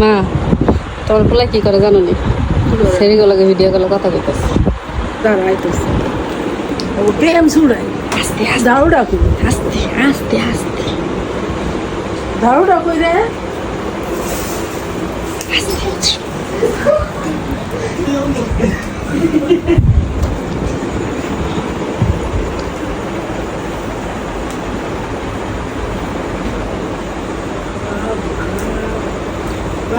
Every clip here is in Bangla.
মা তোমার পোলা কি করে জানো নি? সেরিগুলোকে ভিডিও কলে কথা কইতেছে। ও প্রেম ছুড়াই আস্তে আস্তে। দাউডা কই? আস্তে আস্তে আস্তে। দাউডা কই রে? বাবা রে বাবা কি প্রেম ওরে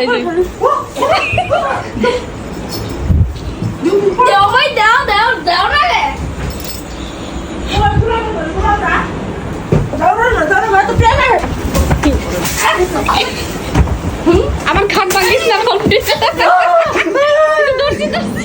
এই যে Đéo mấy đéo đéo đéo ra nè আমার খাট ভাঙিস না দর্শি দর্শি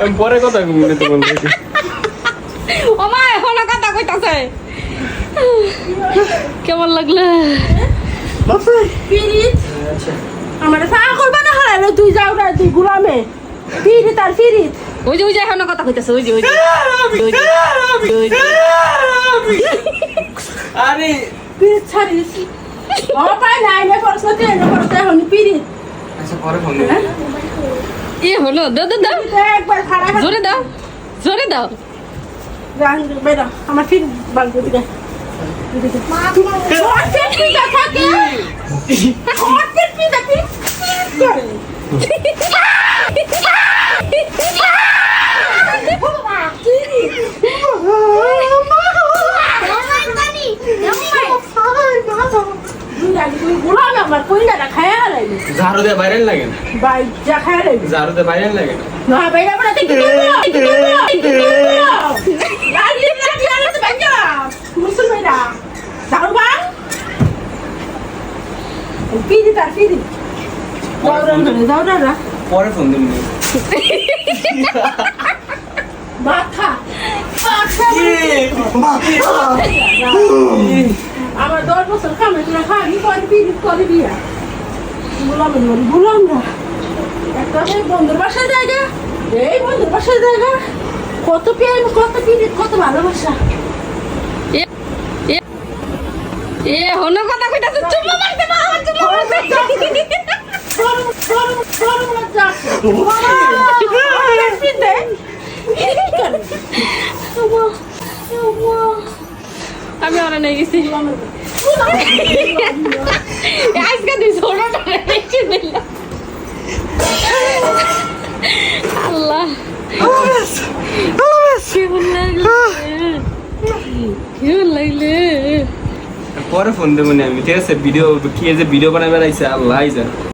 আমি পরে কথা কমু না তোমার কাছে ও মা এখন কথা কইতাছে। কেমন লাগল? আমার তুই যাও না তুই গুলামে। ফিরিত আর ফিরিত। ওই যে ওই যে এখন কথা কইতাছে ওই যে ওই আরে। ফিরিত ছাড়িস। ও পাই নাই না তে এখন ফিরিত আচ্ছা পরে ফোন এ হলো দাও দাও দাও। জোরে দাও জোরে দাও। আমার ঠিক বাঙ্গু ঝাড়ু দিয়ে বাইরে লাগে না বাই যা খায়া ঝাড়ু দিয়ে বাইরে লাগে না বা পিদি তার পিদি পরে ফোন দিন মাথা। মাথা আমার দশ বছর কামে তোরা খাবি পরে পিদি করে দিয়া বললাম বললাম না একটা সেই বন্ধুর বাসায় জায়গা এই বন্ধুর বাসায় জায়গা কত প্রেম কত পিদি কত ভালোবাসা এ হলো কথা কইতাছে চুম্মা মারতে মা চুম্মা মারতে ওরা নিয়ে গেছি। আজকে দিস ওটা রেখে দিলাম আল্লাহ। পরে ফোন দেবো আমি, ঠিক আছে? ভিডিও, কি যে ভিডিও বানাবে আল্লাহ